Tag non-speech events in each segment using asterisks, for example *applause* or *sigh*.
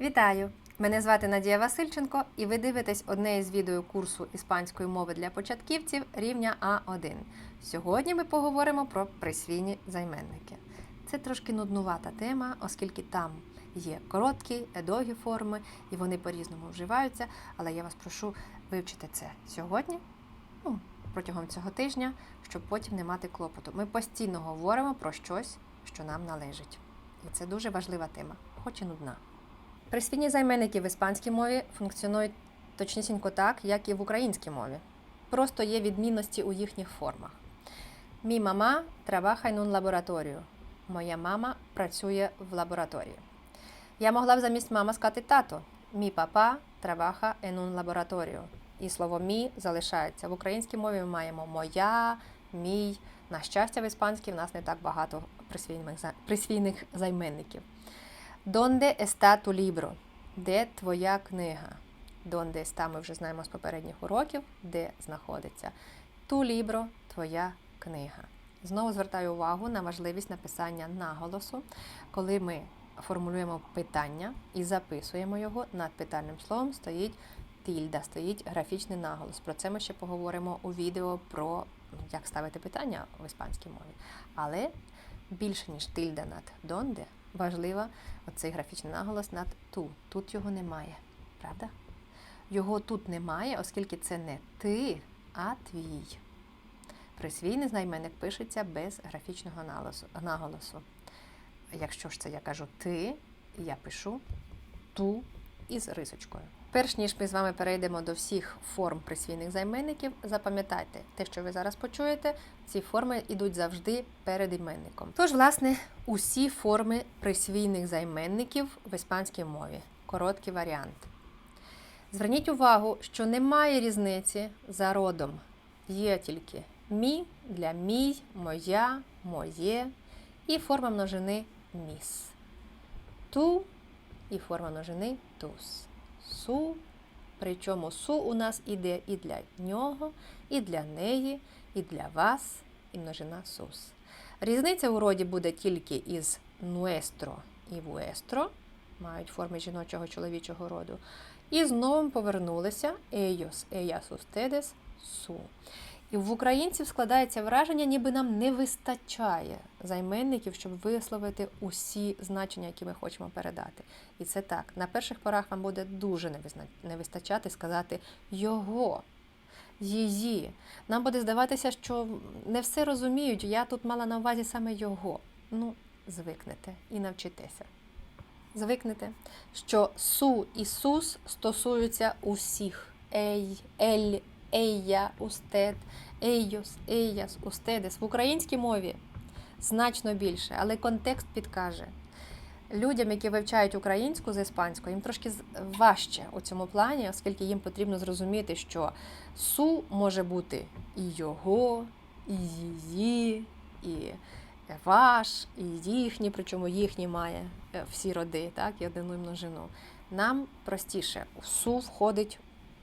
Вітаю! Мене звати Надія Васильченко, і ви дивитесь одне із відео курсу іспанської мови для початківців рівня А1. Сьогодні ми поговоримо про присвійні займенники. Це трошки нуднувата тема, оскільки там є короткі, довгі форми, і вони по-різному вживаються. Але я вас прошу вивчити це сьогодні, ну, протягом цього тижня, щоб потім не мати клопоту. Ми постійно говоримо про щось, що нам належить. І це дуже важлива тема, хоч і нудна. Присвійні займенники в іспанській мові функціонують точнісінько так, як і в українській мові. Просто є відмінності у їхніх формах. Мій мама trabaja en un. Моя мама працює в лабораторії. Я могла б замість мама сказати тато. Мій папа trabaja en un. І слово мій залишається. В українській мові ми маємо моя, мій. На щастя, в іспанській в нас не так багато присвійних займенників. Donde está tu libro? Де твоя книга? Donde está, ми вже знаємо з попередніх уроків, де знаходиться. Tu libro – твоя книга. Знову звертаю увагу на важливість написання наголосу, коли ми формулюємо питання і записуємо його, над питальним словом стоїть тільда, стоїть графічний наголос. Про це ми ще поговоримо у відео про як ставити питання в іспанській мові. Але більше, ніж тильда над donde, важлива оцей графічний наголос над ту. Тут його немає, правда? Його тут немає, оскільки це не ти, а твій. Присвійний знайменник пишеться без графічного наголосу-. Якщо ж це я кажу ти, я пишу ту із рисочкою. Перш ніж ми з вами перейдемо до всіх форм присвійних займенників, запам'ятайте, те, що ви зараз почуєте, ці форми йдуть завжди перед іменником. Тож, власне, усі форми присвійних займенників в іспанській мові. Короткий варіант. Зверніть увагу, що немає різниці за родом. Є тільки мі для мій, моя, моє і форма множини міс. Ту і форма множини тус. Су. Причому су у нас іде і для нього, і для неї, і для вас, і множина сус. Різниця у роді буде тільки із nuestro і vuestro, мають форми жіночого чоловічого роду. І знову повернулися ellos, ellas, ustedes, su. І в українців складається враження, ніби нам не вистачає займенників, щоб висловити усі значення, які ми хочемо передати. І це так. На перших порах вам буде дуже не вистачати сказати його, її. Нам буде здаватися, що не все розуміють. Я тут мала на увазі саме його. Ну, звикнете і навчитеся. Звикнете, що су і сус стосуються усіх. Ей, ель, ея, устед, ейос, еяс, устедес. В українській мові значно більше, але контекст підкаже. Людям, які вивчають українську з іспанською, їм трошки важче у цьому плані, оскільки їм потрібно зрозуміти, що су може бути і його, і її, і ваш, і їхні, причому їхні має е, всі роди, так, і однину і множину. Нам простіше су входить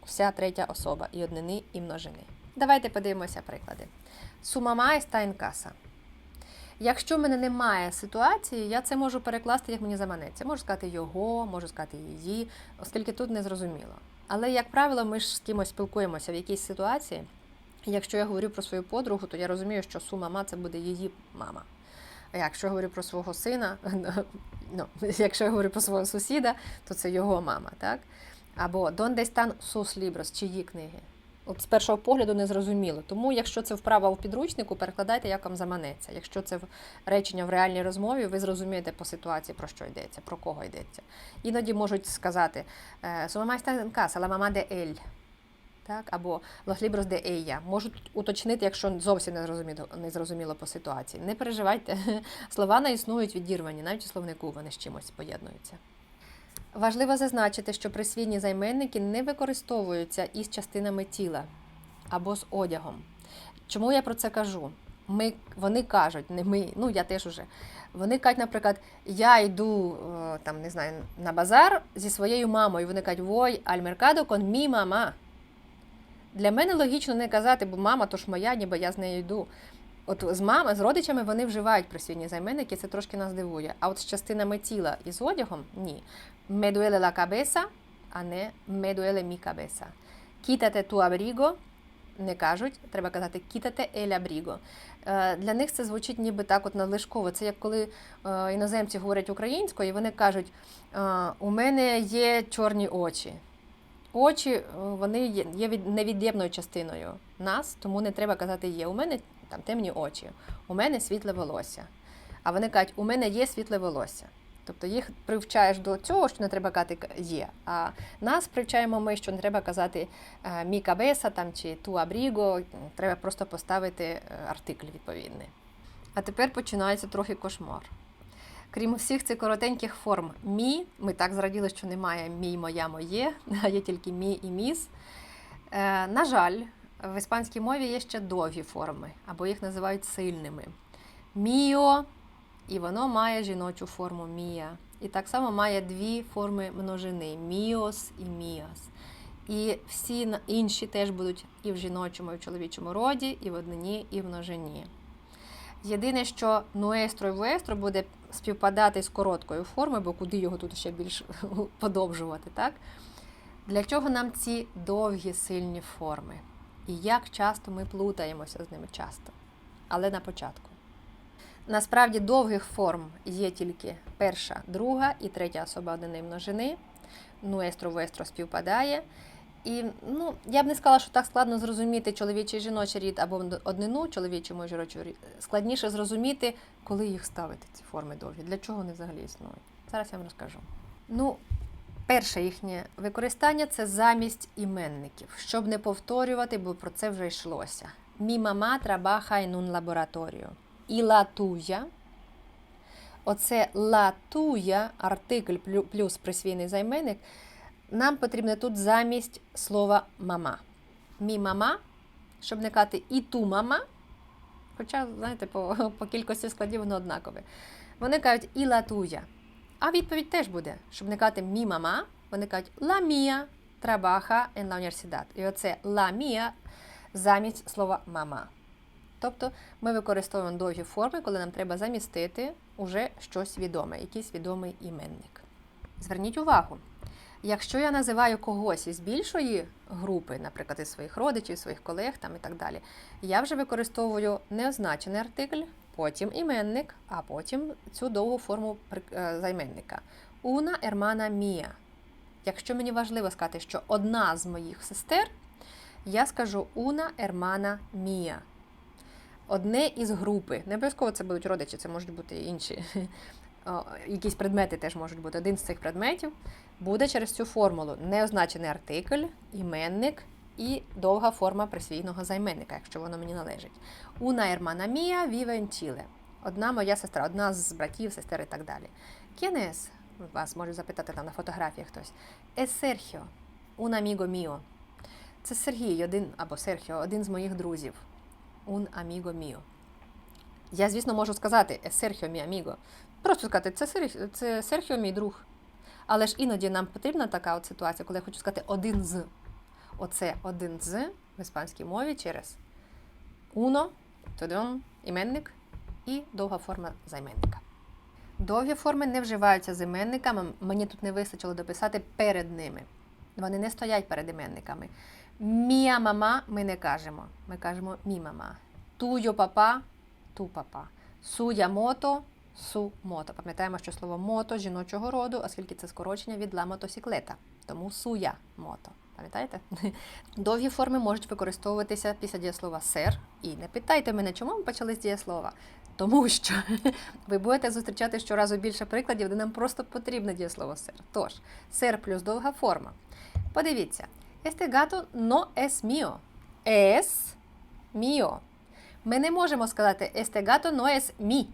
вся третя особа і однини, і множини. Давайте подивимося приклади. Су мама está en casa. Якщо в мене немає ситуації, я це можу перекласти, як мені заманеться. Можу сказати його, можу сказати її, оскільки тут не зрозуміло. Але, як правило, ми ж з кимось спілкуємося в якійсь ситуації. Якщо я говорю про свою подругу, то я розумію, що су мама це буде її мама. А якщо я говорю про свого сина, *laughs* ну, якщо я говорю про свого сусіда, то це його мама, так? Або «Donde están sus libros?» чиї книги. От з першого погляду не зрозуміло. Тому, якщо це вправа у підручнику, перекладайте, як вам заманеться. Якщо це речення в реальній розмові, ви зрозумієте по ситуації, про що йдеться, про кого йдеться. Іноді можуть сказати е, «Su mamá está en casa, la mamá de él». Так? Або «Los libros de ella». Можуть уточнити, якщо зовсім не зрозуміло, не зрозуміло по ситуації. Не переживайте, *laughs* слова не існують відірвані, навіть у словнику вони з чимось поєднуються. Важливо зазначити, що присвійні займенники не використовуються із частинами тіла або з одягом. Чому я про це кажу? Ми, вони кажуть, не ми, ну я теж уже. Вони кажуть, наприклад, я йду е, там, не знаю, на базар зі своєю мамою. Вони кажуть, вой, аль меркадо con mi мама. Для мене логічно не казати, бо мама то ж моя, ніби я з нею йду. От з мами, з родичами вони вживають присвійні займенники, це трошки нас дивує. А от з частинами тіла і з одягом ні. Me duele la cabeza, а не me duele mi cabeza. Quítate tu не кажуть, треба казати quítate el abrigo. Е, Для них це звучить ніби так от надлишково. Це як коли е, іноземці говорять українською, і вони кажуть, е, у мене є чорні очі. Очі е, вони є, є від, невід'ємною частиною нас, тому не треба казати є. У мене там темні очі, у мене світле волосся. А вони кажуть, у мене є світле волосся. Тобто їх привчаєш до цього, що не треба казати є. А нас привчаємо ми, що не треба казати е, мі кабеса там чи ту абріго, треба просто поставити е, артикль відповідний. А тепер починається трохи кошмар. Крім всіх цих коротеньких форм мі, ми так зраділи, що немає мій, моя, моє, *laughs* а є тільки мі і міс. Е, на жаль, в іспанській мові є ще довгі форми, або їх називають сильними. Міо, і воно має жіночу форму мія. І так само має дві форми множини міос і міас. І всі інші теж будуть і в жіночому, і в чоловічому роді, і в однині, і в множині. Єдине, що нуестро і вуестро буде співпадати з короткою формою, бо куди його тут ще більш *laughs* подовжувати, так? Для чого нам ці довгі сильні форми? І як часто ми плутаємося з ними часто? Але на початку. Насправді довгих форм є тільки перша, друга і третя особа однини множини. Нуестро вестро співпадає. І ну, я б не сказала, що так складно зрозуміти чоловічий жіночий рід або однину чоловічому і жіночому рід. Складніше зрозуміти, коли їх ставити, ці форми довгі, для чого вони взагалі існують. Зараз я вам розкажу. Ну, перше їхнє використання це замість іменників, щоб не повторювати, бо про це вже йшлося. Мі мама en un laboratorio. І tuya. Оце tuya, артикль плюс присвійний займенник, нам потрібно тут замість слова мама. Мі мама, щоб не казати і ту мама. Хоча, знаєте, по, *laughs* по кількості складів воно однакове. Вони кажуть і ла туя. А відповідь теж буде, щоб не казати мі мама, вони кажуть ла мія trabaja en la universidad. І оце ла мія замість слова мама. Тобто ми використовуємо довгі форми, коли нам треба замістити уже щось відоме, якийсь відомий іменник. Зверніть увагу, якщо я називаю когось із більшої групи, наприклад, із своїх родичів, своїх колег там і так далі, я вже використовую неозначений артикль, потім іменник, а потім цю довгу форму е, займенника. Una hermana mia. Якщо мені важливо сказати, що одна з моїх сестер, я скажу una hermana mia. Одне із групи. Не обов'язково це будуть родичі, це можуть бути інші. Якісь предмети теж можуть бути. Один з цих предметів буде через цю формулу неозначений артикль, іменник і довга форма присвійного займенника, якщо воно мені належить. Una hermana mia vive. Одна моя сестра, одна з братів, сестер і так далі. ¿Quién es? Вас може запитати там на фотографії хтось. Es Sergio, un amigo mío. Це Сергій, один або Серхіо, один з моїх друзів. Un amigo mío. Я, звісно, можу сказати «Е, Серхіо мій аміго. Просто сказати, це, Сер... це Серхіо мій друг. Але ж іноді нам потрібна така от ситуація, коли я хочу сказати один з. Оце один з в іспанській мові через uno, тодон, іменник і довга форма займенника. Довгі форми не вживаються з іменниками. Мені тут не вистачило дописати перед ними. Вони не стоять перед іменниками. Мія мама ми не кажемо. Ми кажемо мі мама. Туйо папа, ту папа. Суя мото, су мото. Пам'ятаємо, що слово мото жіночого роду, оскільки це скорочення від ла мотосіклета. Тому суя мото. Пам'ятаєте? *laughs* Довгі форми можуть використовуватися після дієслова сер. І не питайте мене, чому ми почали з дієслова. Тому що *laughs* ви будете зустрічати щоразу більше прикладів, де нам просто потрібне дієслово сер. Тож, сер плюс довга форма. Подивіться, este gato no es mío. Es mío. Ми не можемо сказати este gato no es mi,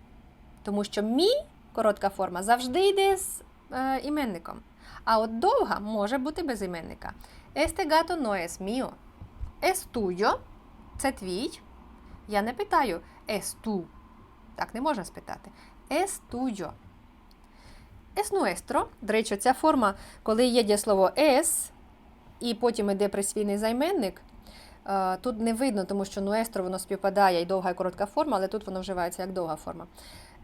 тому що мі, коротка форма, завжди йде з е, іменником. А от довга може бути без іменника. Este gato no es mío. Es tuyo. Це твій. Я не питаю es tu. Так не можна спитати. Es tuyo. Es nuestro. До речі, ця форма, коли є дієслово es, і потім йде присвійний займенник, Тут не видно, тому що нуестро воно співпадає і довга і коротка форма, але тут воно вживається як довга форма.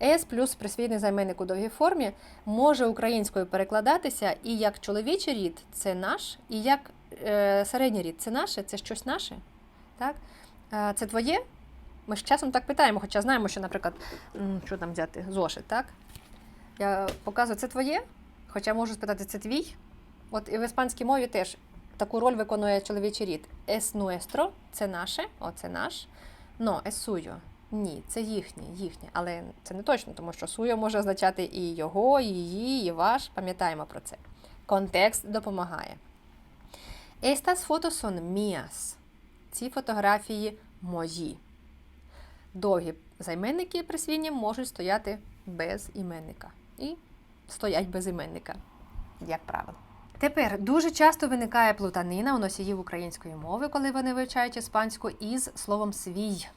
С плюс присвійний займенник у довгій формі може українською перекладатися і як чоловічий рід це наш, і як е, середній рід це наше, це щось наше. Так? Е, це твоє? Ми ж часом так питаємо, хоча знаємо, що, наприклад, що там взяти? Зошит, так? Я показую, це твоє, хоча можу спитати, це твій. От і в іспанській мові теж таку роль виконує чоловічий рід. Es nuestro – це наше, о, це наш. Но es suyo – ні, це їхнє, їхнє. Але це не точно, тому що суyo може означати і його, і її, і ваш. Пам'ятаємо про це. Контекст допомагає. Estas fotos son mías. Ці фотографії мої. Довгі займенники присвійні можуть стояти без іменника. І стоять без іменника, як правило. Тепер дуже часто виникає плутанина у носіїв української мови, коли вони вивчають іспанську, із словом свій.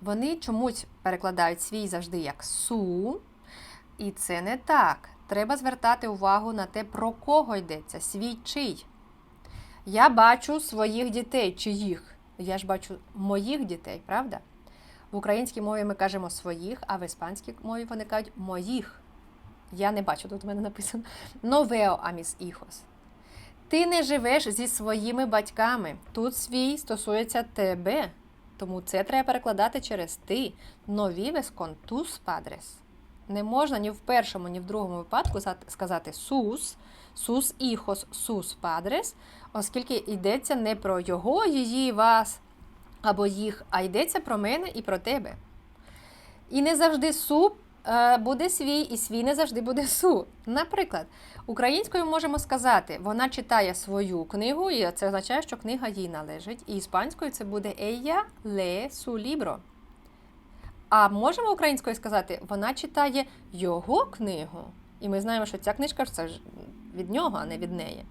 Вони чомусь перекладають свій завжди як су, і це не так. Треба звертати увагу на те, про кого йдеться, свій чий. Я бачу своїх дітей, чиїх. Я ж бачу моїх дітей, правда? В українській мові ми кажемо своїх, а в іспанській мові вони кажуть моїх. Я не бачу, тут в мене написано «No veo a mis hijos». Ти не живеш зі своїми батьками. Тут свій стосується тебе. Тому це треба перекладати через ти. «No vives con tus. Не можна ні в першому, ні в другому випадку сказати сус, сус hijos, sus padres, оскільки йдеться не про його, її, вас або їх, а йдеться про мене і про тебе. І не завжди су е, буде свій, і свій не завжди буде су. Наприклад, українською можемо сказати, вона читає свою книгу, і це означає, що книга їй належить. І іспанською це буде ella lee su libro. А можемо українською сказати, вона читає його книгу. І ми знаємо, що ця книжка це ж від нього, а не від неї.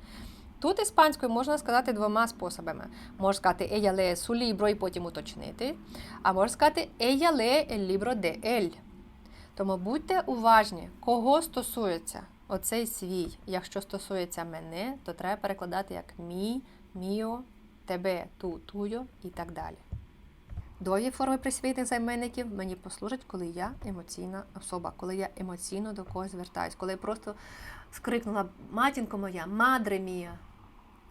Тут іспанською можна сказати двома способами. Можна сказати ella lee su libro і потім уточнити. А можна сказати ella lee el libro de él. Тому будьте уважні, кого стосується оцей свій. Якщо стосується мене, то треба перекладати як мій, міо, тебе, ту, тую і так далі. Довгі форми присвійних займенників мені послужать, коли я емоційна особа, коли я емоційно до когось звертаюсь, коли я просто скрикнула матінко моя, мадре мія.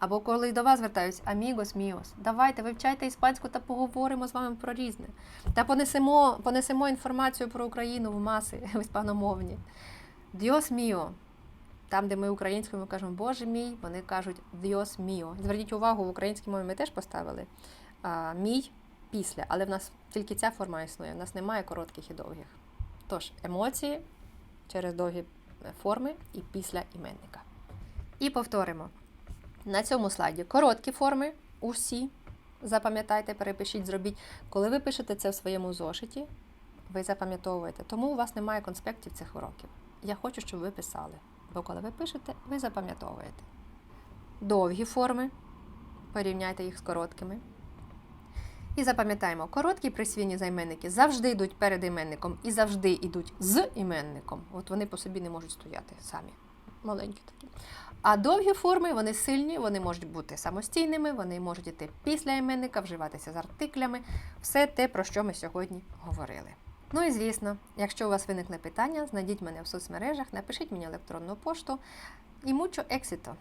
Або коли до вас звертаюсь, амігос міос, давайте вивчайте іспанську та поговоримо з вами про різне. Та понесемо, понесемо інформацію про Україну в маси *laughs* в іспаномовні. Діос міо. Там, де ми українською ми кажемо Боже мій, вони кажуть Діос міо. Зверніть увагу, в українській мові ми теж поставили а, мій після, але в нас тільки ця форма існує, в нас немає коротких і довгих. Тож, емоції через довгі е, форми і після іменника. І повторимо. На цьому слайді короткі форми, усі. Запам'ятайте, перепишіть, зробіть. Коли ви пишете це в своєму зошиті, ви запам'ятовуєте. Тому у вас немає конспектів цих уроків. Я хочу, щоб ви писали. Бо коли ви пишете, ви запам'ятовуєте. Довгі форми. Порівняйте їх з короткими. І запам'ятаємо, короткі присвійні займенники завжди йдуть перед іменником і завжди йдуть з іменником. От вони по собі не можуть стояти самі. Маленькі такі. А довгі форми вони сильні, вони можуть бути самостійними, вони можуть йти після іменника, вживатися з артиклями. Все те, про що ми сьогодні говорили. Ну і звісно, якщо у вас виникне питання, знайдіть мене в соцмережах, напишіть мені електронну пошту і мучо ексіто!